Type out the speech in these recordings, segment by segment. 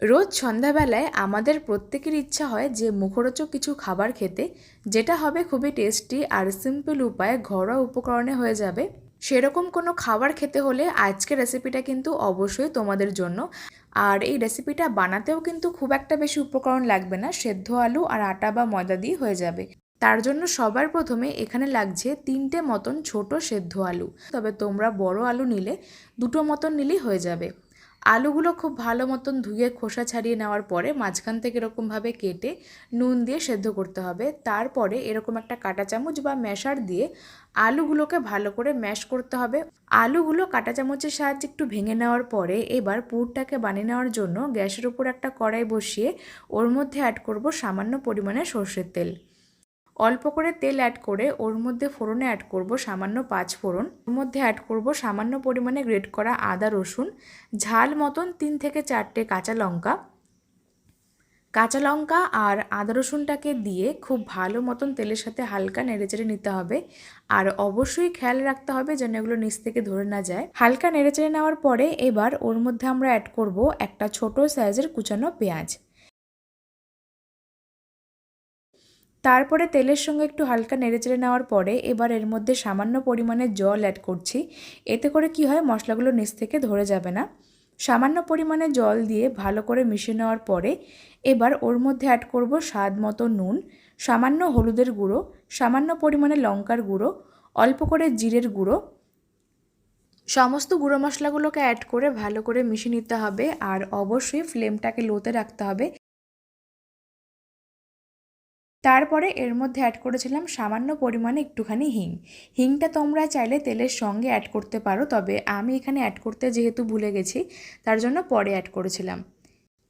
রোজ সন্ধ্যাবেলায় আমাদের প্রত্যেকের ইচ্ছা হয় যে মুখরোচক কিছু খাবার খেতে, যেটা হবে খুবই টেস্টি আর সিম্পল উপায়ে ঘরোয়া উপকরণে হয়ে যাবে। সেরকম কোনো খাবার খেতে হলে আজকের রেসিপিটা কিন্তু অবশ্যই তোমাদের জন্য। আর এই রেসিপিটা বানাতেও কিন্তু খুব একটা বেশি উপকরণ লাগবে না, সেদ্ধ আলু আর আটা বা ময়দা দিয়ে হয়ে যাবে। তার জন্য সবার প্রথমে এখানে লাগছে তিনটে মতন ছোট সেদ্ধ আলু। তবে তোমরা বড় আলু নিলে দুটো মতন নিলেই হয়ে যাবে। আলুগুলো খুব ভালো মতন ধুয়ে খোসা ছাড়িয়ে নেওয়ার পরে মাঝখান থেকে এরকমভাবে কেটে নুন দিয়ে সেদ্ধ করতে হবে। তারপরে এরকম একটা কাঁটা চামচ বা ম্যাশার দিয়ে আলুগুলোকে ভালো করে ম্যাশ করতে হবে। আলুগুলো কাঁটা চামচের সাহায্যে একটু ভেঙে নেওয়ার পরে এবার পুরটাকে বানিয়ে নেওয়ার জন্য গ্যাসের উপর একটা কড়াই বসিয়ে ওর মধ্যে অ্যাড করব সামান্য পরিমাণে সর্ষের তেল। অল্প করে তেল অ্যাড করে ওর মধ্যে ফোড়নে অ্যাড করব সামান্য পাঁচ ফোড়ন। ওর মধ্যে অ্যাড করব সামান্য পরিমাণে গ্রেট করা আদা, রসুন, ঝাল মতন তিন থেকে চারটে কাঁচা লঙ্কা। কাঁচা লঙ্কা আর আদা, রসুনটাকে দিয়ে খুব ভালো মতন তেলের সাথে হালকা নেড়েচেড়ে নিতে হবে। আর অবশ্যই খেয়াল রাখতে হবে যেন এগুলো নিচ থেকে ধরে না যায়। হালকা নেড়েচেড়ে নেওয়ার পরে এবার ওর মধ্যে আমরা অ্যাড করব একটা ছোট সাইজের কুচানো পেঁয়াজ। তারপরে তেলের সঙ্গে একটু হালকা নেড়েচেড়ে নেওয়ার পরে এবার এর মধ্যে সামান্য পরিমাণে জল অ্যাড করছি। এতে করে কি হয়, মশলাগুলো নিচ থেকে ধরে যাবে না। সামান্য পরিমাণে জল দিয়ে ভালো করে মিশিয়ে নেওয়ার পরে এবার ওর মধ্যে অ্যাড করব স্বাদ মতো নুন, সামান্য হলুদের গুঁড়ো, সামান্য পরিমাণে লঙ্কার গুঁড়ো, অল্প করে জিরের গুঁড়ো। সমস্ত গুঁড়ো মশলাগুলোকে অ্যাড করে ভালো করে মিশিয়ে নিতে হবে আর অবশ্যই ফ্লেমটাকে লোতে রাখতে হবে। তারপরে এর মধ্যে অ্যাড করেছিলাম সামান্য পরিমাণে একটুখানি হিং। হিংটা তোমরা চাইলে তেলের সঙ্গে অ্যাড করতে পারো, তবে আমি এখানে অ্যাড করতে যেহেতু ভুলে গেছি, তার জন্য পরে অ্যাড করেছিলাম।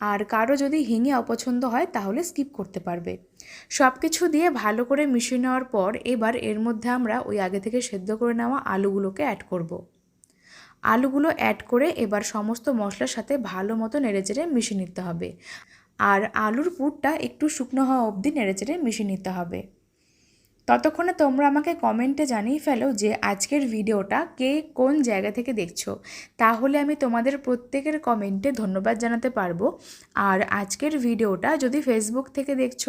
আর কারও যদি হিঙে অপছন্দ হয়, তাহলে স্কিপ করতে পারবে। সব কিছু দিয়ে ভালো করে মিশিয়ে নেওয়ার পর এবার এর মধ্যে আমরা ওই আগে থেকে সেদ্ধ করে নেওয়া আলুগুলোকে অ্যাড করব। আলুগুলো অ্যাড করে এবার সমস্ত মশলার সাথে ভালো মতো নেড়ে নেড়েচেড়ে মিশিয়ে নিতে হবে। আর আলুর পুরটা একটু শুকনো হওয়া অবধি নেড়েচেড়ে মিশিয়ে নিতে হবে। ততক্ষণে তোমরা আমাকে কমেন্টে জানিয়ে ফেলো যে আজকের ভিডিওটা কে কোন জায়গা থেকে দেখছ। তাহলে আমি তোমাদের প্রত্যেকের কমেন্টে ধন্যবাদ জানাতে পারব। আর আজকের ভিডিওটা যদি ফেসবুক থেকে দেখছ,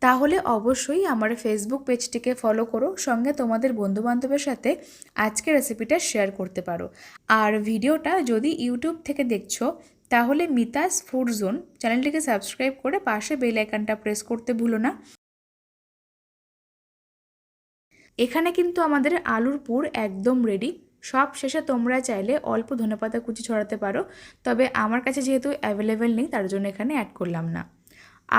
তাহলে অবশ্যই আমার ফেসবুক পেজটিকে ফলো করো, সঙ্গে তোমাদের বন্ধুবান্ধবের সাথে আজকের রেসিপিটা শেয়ার করতে পারো। আর ভিডিওটা যদি ইউটিউব থেকে দেখছ তাহলে মিতাস ফুড জোন চ্যানেলটিকে সাবস্ক্রাইব করে পাশে বেল আইকনটা প্রেস করতে ভুলো না। এখানে কিন্তু আমাদের আলুর পুর একদম রেডি সব শেষে তোমরা চাইলে অল্প ধনেপাতা কুচি ছড়াতে পারো, তবে আমার কাছে যেহেতু অ্যাভেলেবেল নেই, তার জন্য এখানে অ্যাড করলাম না।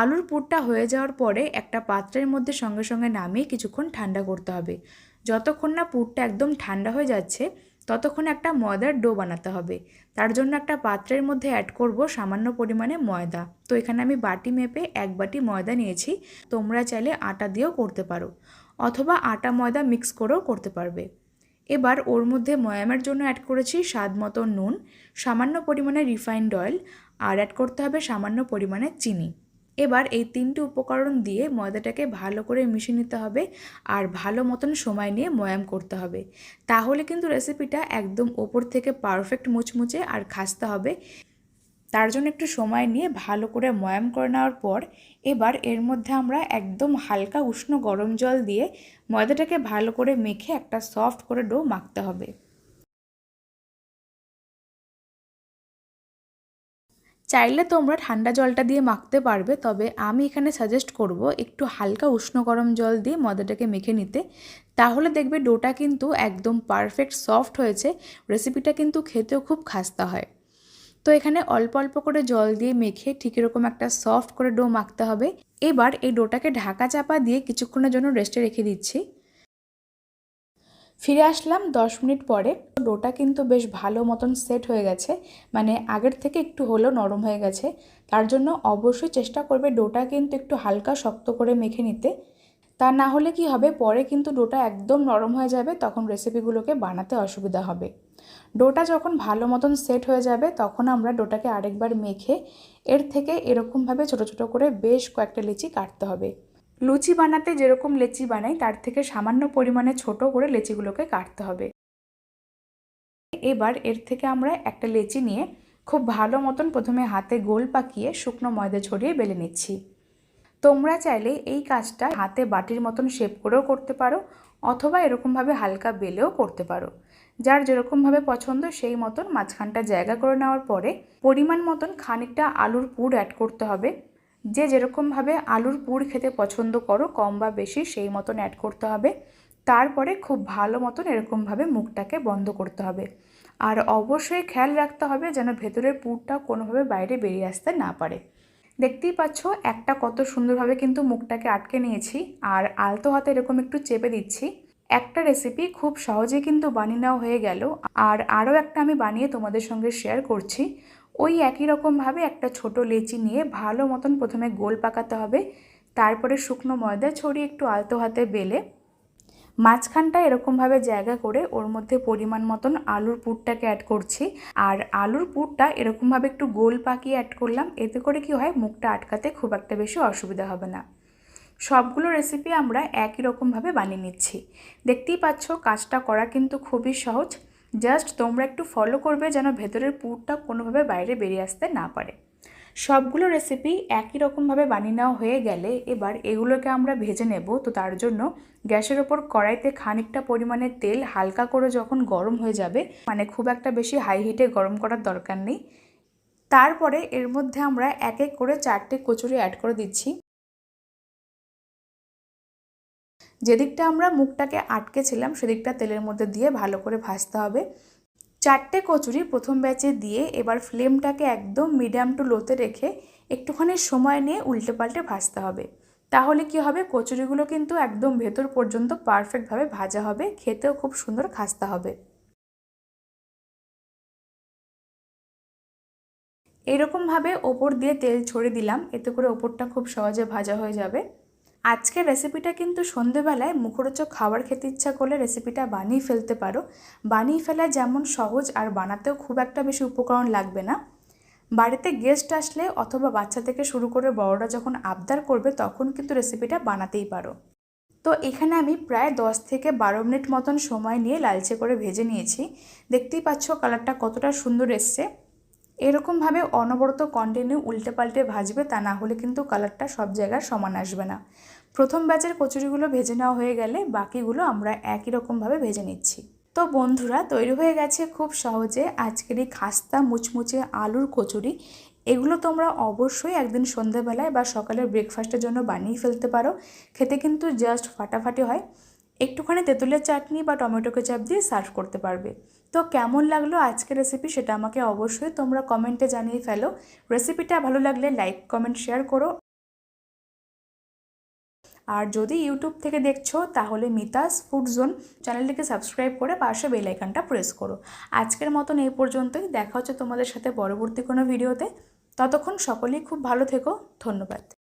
আলুর পুরটা হয়ে যাওয়ার পরে একটা পাত্রের মধ্যে সঙ্গে সঙ্গে নামিয়ে কিছুক্ষণ ঠান্ডা করতে হবে। যতক্ষণ না পুরটা একদম ঠান্ডা হয়ে যাচ্ছে ততক্ষণ একটা ময়দার ডো বানাতে হবে। তার জন্য একটা পাত্রের মধ্যে অ্যাড করব সামান্য পরিমাণে ময়দা। তো এখানে আমি বাটি মেপে এক বাটি ময়দা নিয়েছি। তোমরা চাইলে আটা দিয়েও করতে পারো। অথবা আটা ময়দা মিক্স করেও করতে পারবে। এবার ওর মধ্যে ময়ামের জন্য অ্যাড করেছি স্বাদ মতো নুন, সামান্য পরিমাণে রিফাইন্ড অয়েল আর অ্যাড করতে হবে সামান্য পরিমাণে চিনি। এবার এই তিনটি উপকরণ দিয়ে ময়দাটাকে ভালো করে মিশিয়ে নিতে হবে আর ভালো মতন সময় নিয়ে ময়াম করতে হবে। তাহলে কিন্তু রেসিপিটা একদম ওপর থেকে পারফেক্ট মুচমুচে আর খাসতে হবে। তার জন্য একটু সময় নিয়ে ভালো করে ময়াম করে নেওয়ার পর এবার এর মধ্যে আমরা একদম হালকা উষ্ণ গরম জল দিয়ে ময়দাটাকে ভালো করে মেখে একটা সফট করে ডো মাখতে হবে। চাইলে তোমরা ঠান্ডা জলটা দিয়ে মাখতে পারবে, তবে আমি এখানে সাজেস্ট করব একটু হালকা উষ্ণ গরম জল দিয়ে ময়দাটাকে মেখে নিতে। তাহলে দেখবে ডোটা কিন্তু একদম পারফেক্ট সফট হয়েছে রেসিপিটা কিন্তু খেতেও খুব খাস্তা হয়। তো এখানে অল্প অল্প করে জল দিয়ে মেখে ঠিক এরকম একটা সফট করে ডো মাখতে হবে। এবার এই ডোটাকে ঢাকা চাপা দিয়ে কিছুক্ষণের জন্য রেস্টে রেখে দিচ্ছি। ফিরে আসলাম দশ মিনিট পরে। ডোটা কিন্তু বেশ ভালো মতন সেট হয়ে গেছে। মানে আগের থেকে একটু হলেও নরম হয়ে গেছে। তার জন্য অবশ্যই চেষ্টা করবে ডোটা কিন্তু একটু হালকা শক্ত করে মেখে নিতে। তা না হলে কি হবে, পরে কিন্তু ডোটা একদম নরম হয়ে যাবে, তখন রেসিপিগুলোকে বানাতে অসুবিধা হবে। ডোটা যখন ভালো মতন সেট হয়ে যাবে, তখন আমরা ডোটাকে আরেকবার মেখে এর থেকে এরকমভাবে ছোট ছোট করে বেশ কয়েকটা লিচি কাটতে হবে। লুচি বানাতে যেরকম লেচি বানাই, তার থেকে সামান্য পরিমাণে ছোট করে লেচিগুলোকে কাটতে হবে। এবার এর থেকে আমরা একটা লেচি নিয়ে খুব ভালো মতন প্রথমে হাতে গোল পাকিয়ে শুকনো ময়দা ছড়িয়ে বেলে নিচ্ছি। তোমরা চাইলে এই কাজটা হাতে বাটির মতন শেপ করেও করতে পারো অথবা এরকমভাবে হালকা বেলেও করতে পারো। যার যেরকমভাবে পছন্দ সেই মতন মাঝখানটা জায়গা করে নেওয়ার পরে পরিমাণ মতন খানিকটা আলুর পুর অ্যাড করতে হবে। যে যেরকমভাবে আলুর পুর খেতে পছন্দ করো কম বা বেশি সেই মতন অ্যাড করতে হবে। তারপরে খুব ভালো মতন এরকমভাবে মুখটাকে বন্ধ করতে হবে। আর অবশ্যই খেয়াল রাখতে হবে যেন ভেতরের পুরটা কোনোভাবে বাইরে বেরিয়ে আসতে না পারে। দেখতেই পাচ্ছ, একটা কত সুন্দরভাবে কিন্তু মুখটাকে আটকে নিয়েছি আর আলতো হাতে এরকম একটু চেপে দিচ্ছি। একটা রেসিপি খুব সহজে কিন্তু বানিয়ে নেওয়া হয়ে গেল আর আরও একটা আমি বানিয়ে তোমাদের সঙ্গে শেয়ার করছি। ওই একই রকমভাবে একটা ছোট লেচি নিয়ে ভালো মতন প্রথমে গোল পাকাতে হবে, তারপরে শুকনো ময়দা ছড়িয়ে একটু আলতো হাতে বেলে মাঝখানটা এরকমভাবে জায়গা করে ওর মধ্যে পরিমাণ মতন আলুর পুরটাকে অ্যাড করছি। আর আলুর পুরটা এরকমভাবে একটু গোল পাকিয়ে অ্যাড করলাম, এতে করে কি হয়, মুখটা আটকাতে খুব একটা বেশি অসুবিধা হবে না। সবগুলো রেসিপি আমরা একই রকমভাবে বানিয়ে নিচ্ছি। দেখতেই পাচ্ছ, কাজটা করা কিন্তু খুবই সহজ। জাস্ট তোমরা একটু ফলো করবে যেন ভেতরের পুরটা কোনোভাবে বাইরে বেরিয়ে আসতে না পারে। সবগুলো রেসিপি একই রকমভাবে বানিয়ে নেওয়া হয়ে গেলে এবার এগুলোকে আমরা ভেজে নেব। তো তার জন্য গ্যাসের ওপর কড়াইতে খানিকটা পরিমাণে তেল হালকা করে যখন গরম হয়ে যাবে মানে খুব একটা বেশি হাই হিটে গরম করার দরকার নেই। তারপরে এর মধ্যে আমরা এক এক করে চারটে কচুরি অ্যাড করে দিচ্ছি। যেদিকটা আমরা মুখটাকে আটকেছিলাম, সেদিকটা তেলের মধ্যে দিয়ে ভালো করে ভাজতে হবে। চারটে কচুরি প্রথম ব্যাচে দিয়ে এবার ফ্লেমটাকে একদম মিডিয়াম টু লোতে রেখে একটুখানি সময় নিয়ে উল্টে পাল্টে ভাজতে হবে। তাহলে কি হবে? কচুরিগুলো কিন্তু একদম ভেতর পর্যন্ত পারফেক্টভাবে ভাজা হবে, খেতেও খুব সুন্দর খাস্তা হবে। এরকমভাবে ওপর দিয়ে তেল ছড়িয়ে দিলাম, এতে করে ওপরটা খুব সহজে ভাজা হয়ে যাবে। আজকের রেসিপিটা কিন্তু সন্ধেবেলায় মুখরোচক খাবার খেতে ইচ্ছা করলে রেসিপিটা বানিয়ে ফেলতে পারো। বানিয়ে ফেলা যেমন সহজ আর বানাতেও খুব একটা বেশি উপকরণ লাগবে না। বাড়িতে গেস্ট আসলে অথবা বাচ্চা থেকে শুরু করে বড়রা যখন আবদার করবে তখন কিন্তু রেসিপিটা বানাতেই পারো। তো এখানে আমি প্রায় দশ থেকে বারো মিনিট মতন সময় নিয়ে লালচে করে ভেজে নিয়েছি। দেখতেই পাচ্ছ কালারটা কতটা সুন্দর এসছে। এরকমভাবে অনবরত কন্টিনিউ উল্টে পাল্টে ভাজবে, তা না হলে কিন্তু কালারটা সব জায়গায় সমান আসবে না। প্রথম ব্যাচের কচুরিগুলো ভেজে নেওয়া হয়ে গেলে বাকিগুলো আমরা একই রকমভাবে ভেজে নিচ্ছি। তো বন্ধুরা, তৈরি হয়ে গেছে খুব সহজে আজকের এই খাস্তা মুচমুচে আলুর কচুরি। এগুলো তোমরা অবশ্যই একদিন সন্ধ্যাবেলায় বা সকালের ব্রেকফাস্টের জন্য বানিয়ে ফেলতে পারো। খেতে কিন্তু জাস্ট ফাটাফাটি হয়। একটুখানি তেঁতুলের চাটনি বা টমেটো কেচাপ দিয়ে সার্ভ করতে পারবে। তো কেমন লাগল আজকের রেসিপি সেটা আমাকে অবশ্যই তোমরা কমেন্টে জানিয়ে ফেলো। রেসিপিটা ভালো লাগলে লাইক কমেন্ট শেয়ার করো। আর যদি ইউটিউব থেকে দেখছ, তাহলে মিতাস ফুড জোন চ্যানেলটিকে সাবস্ক্রাইব করে পাশে বেল আইকনটা প্রেস করো। আজকের মতন এই পর্যন্তই, দেখা হচ্ছে তোমাদের সাথে পরবর্তী কোনো ভিডিওতে ততক্ষণ সকলেই খুব ভালো থেকো, ধন্যবাদ।